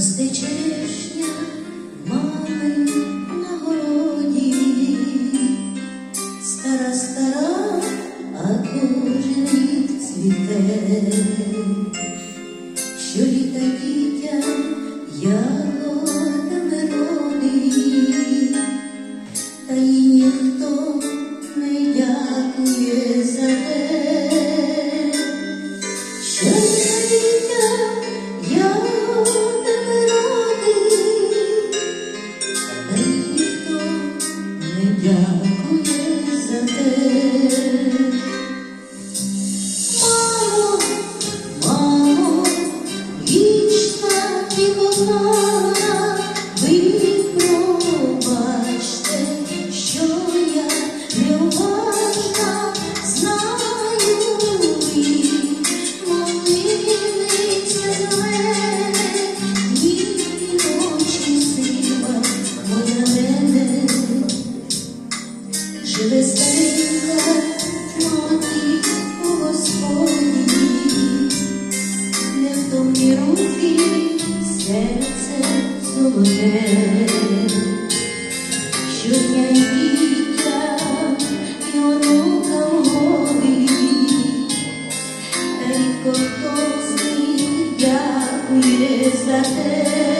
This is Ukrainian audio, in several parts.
Росте черешня мами на городі, стара, стара, а кожен рік цвіте, що літа дітя я. Веселенька мати у Господні, не втомні руки, серце золоте, щодня й дітям і онукам голі, та рідко хто з них за те.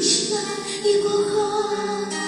вічна і кохана.